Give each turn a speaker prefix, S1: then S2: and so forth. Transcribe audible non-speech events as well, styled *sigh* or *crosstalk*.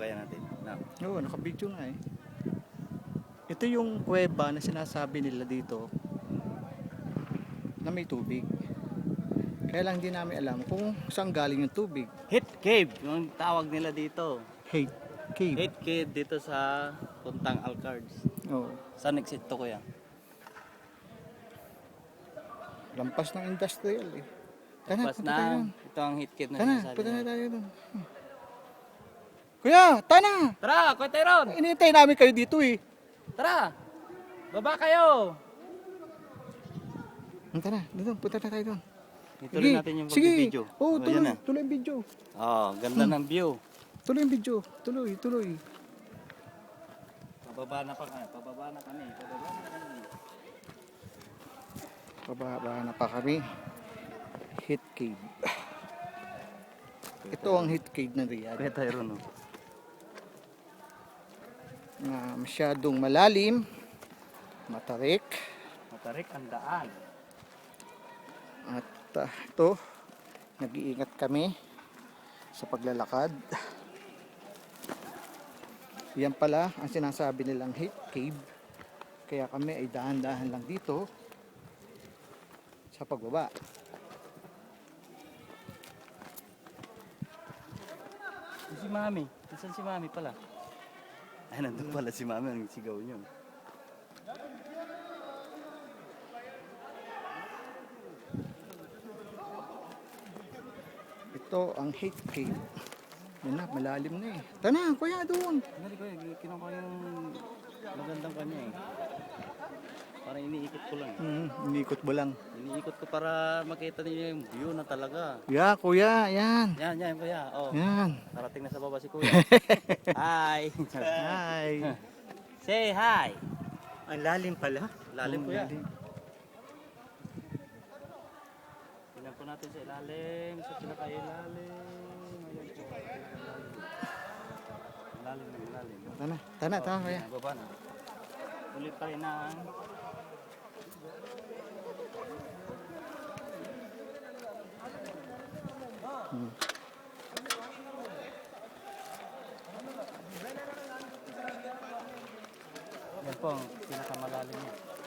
S1: kaya natin. No.
S2: Oo, nakabidyo nga eh. Ito yung kuweba na sinasabi nila dito na may tubig. Kaya lang di namin alam kung saan galing yung tubig.
S1: Hit cave, yung tawag nila dito.
S2: Hate cave.
S1: Hit cave dito sa Puntang Alcards.
S2: Oo.
S1: Saan exit to kuya?
S2: Lampas ng industrial eh. Tana,
S1: Pas
S2: punta tayo
S1: na, ito ang hit cave na
S2: Tana,
S1: sinasabi
S2: punta na tayo doon. Hmm. Kuya, tana!
S1: Tara, Kuya Tyron!
S2: Inintay namin kayo dito eh.
S1: Tara! Baba kayo!
S2: Hmm, Tana, doon, punta na tayo doon.
S1: Ituloy natin yung
S2: sige.
S1: pag-video.
S2: Oo,
S1: Oh,
S2: tuloy,
S1: na.
S2: tuloy yung video.
S1: Oh, ganda ng view.
S2: Tuloy yung video. Tuloy, tuloy.
S1: Pababa na pa kami. Pababa na kami. Pababa na kami.
S2: Pababa na pa kami. Hit cave. Ito ang hit cave ng Riyadh.
S1: Kuya Tyron, oh.
S2: Na masyadong malalim, matarik,
S1: Matarik ang daan.
S2: at ah, ito, nag-iingat kami sa paglalakad. Yan pala ang sinasabi nilang hit cave. Kaya kami ay dahan-dahan lang dito sa pagbaba.
S1: Si Mami. Saan si Mami pala? Ay, *laughs* nandun pala si Mami ang sigaw niyo.
S2: Ito ang hit cave. Yan na, malalim na eh. Tana, kuya doon.
S1: Hindi ko eh, kinuha yung magandang kanya eh. Parang iniikot ko lang.
S2: Hmm, inikot mo lang.
S1: Iniikot ko para makita niyo yung view na talaga.
S2: Ya, kuya, yan.
S1: Yan, yan kuya. Oh,
S2: Yan.
S1: narating na sa baba si kuya. *laughs* hi!
S2: Hi.
S1: Say hi!
S2: Ang lalim pala.
S1: Lalim kuya.
S2: lalim.
S1: Tingnan po natin sa ilalim, sa pinakailalim. Ayan po. Lalim na ilalim.
S2: Tana, tana, tana, kuya.
S1: Baba na. Ulit pa rin Yan po ang pinakamalalim niya.